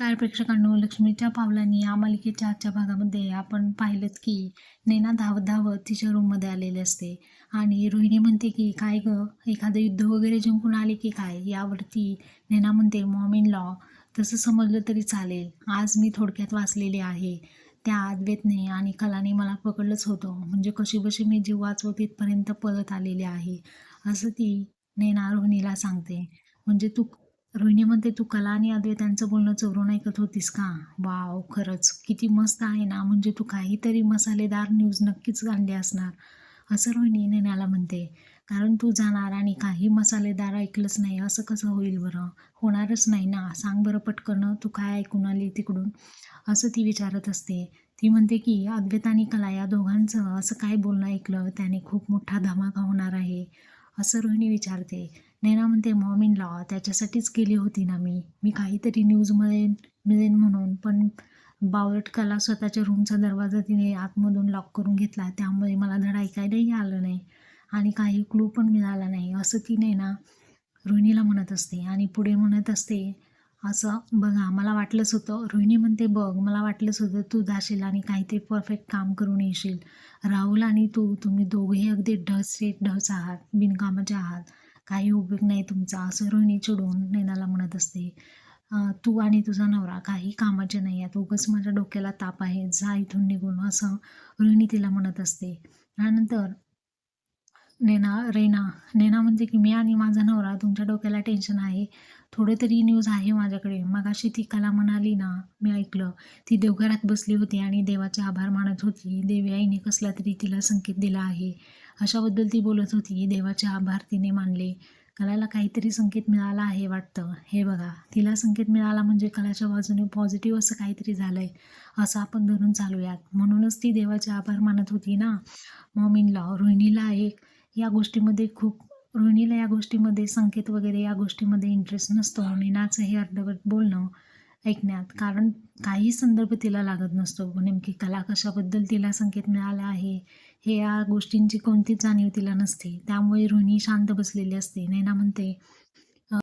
नमस्कार प्रेक्षकांनो. लक्ष्मीच्या पावलांनी या मालिकेच्या आजच्या भागामध्ये आपण पाहिलं की नैना धावत धावत तिच्या रूममध्ये आलेले असते. आणि रोहिणी म्हणते की काय गं? एखादं युद्ध वगैरे जिंकून आले की काय? यावरती नैना म्हणते मॉम इन लॉ तसं समजलं तरी चालेल. आज मी थोडक्यात वाचलेले आहे. त्या अद्वेतने आणि कलाने मला पकडलंच होतं. म्हणजे कशी बशी मी जीव वाचवत इथपर्यंत पळत आलेले आहे. असं ती नैना रोहिणीला सांगते. म्हणजे तू रोहिणी म्हणते तू कला आणि अद्वैतांचं बोलणं चोरून ऐकत होतीस का? वाव खरंच. किती मस्त आहे ना. म्हणजे तू काहीतरी मसालेदार न्यूज नक्कीच आणली असणार. असं रोहिणी नेण्याला म्हणते. कारण तू जाणार आणि काही मसालेदार ऐकलंच नाही. असं कसं होईल बरं? होणारच नाही ना. सांग बरं पटकन. तू काय ऐकून आली तिकडून? असं ती विचारत असते. ती म्हणते की अद्वैत आणि कला या दोघांचं असं काय बोलणं ऐकलं? त्याने खूप मोठा धमाका होणार आहे. असं रोहिणी विचारते नैना म्हणते मॉम इन लॉ त्याच्यासाठीच गेली होती ना मी. मी काहीतरी न्यूजमध्ये मिळेन म्हणून पण बावटकाला कला स्वतःच्या रूमचा दरवाजा तिने आतमधून लॉक करून घेतला. त्यामुळे मला धडा ऐकायलाही आलं नाही आणि काही क्लू पण मिळाला नाही. असं ती नैना रोहिणीला म्हणत असते आणि पुढे म्हणत असते असं बघा मला वाटलंच होतं. रोहिणी म्हणते बघ मला वाटलंच होतं तू जाशील आणि काहीतरी परफेक्ट काम करून येशील. राहुल आणि तू तुम्ही दोघेही अगदी ढसे ढस आहात बिनकामाचे आहात. काही उपयोग नाही तुमचा असं रोहिणी चिडून नैनाला म्हणत असते. तू आणि तुझा नवरा काही कामाचे नाही आहेत. उगाच माझ्या डोक्याला ताप आहे. जा इथून निघून असं रोहिणी तिला म्हणत असते. त्यानंतर नेना रेना नेना म्हणते की मी आणि माझा नवरा तुमच्या डोक्याला टेन्शन आहे. थोडं तरी न्यूज आहे माझ्याकडे. मगाशी ती कला म्हणाली ना मी ऐकलं. ती देवघरात बसली होती आणि देवाचे आभार मानत होती. देवी आईने कसला तरी तिला संकेत दिला आहे. अशाबद्दल ती बोलत होती. देवाचे आभार तिने मानले. कलाला काहीतरी संकेत मिळाला आहे वाटतं. हे बघा तिला संकेत मिळाला म्हणजे कलाच्या बाजूने पॉझिटिव्ह असं काहीतरी झालं आहे असं आपण धरून चालूयात. म्हणूनच ती देवाचे आभार मानत होती ना. मॉम इन लॉ रोहिणीला एक या गोष्टीमध्ये खूप रोहिणीला या गोष्टीमध्ये संकेत वगैरे या गोष्टीमध्ये इंटरेस्ट नसतो. नीनाचं हे अर्धवट बोलणं ऐकण्यात कारण काही संदर्भ तिला लागत नसतो. नेमकी कला कशाबद्दल तिला संकेत मिळाला आहे हे या गोष्टींची कोणतीच जाणीव तिला नसते. त्यामुळे रोहिणी शांत बसलेली असते. नैना म्हणते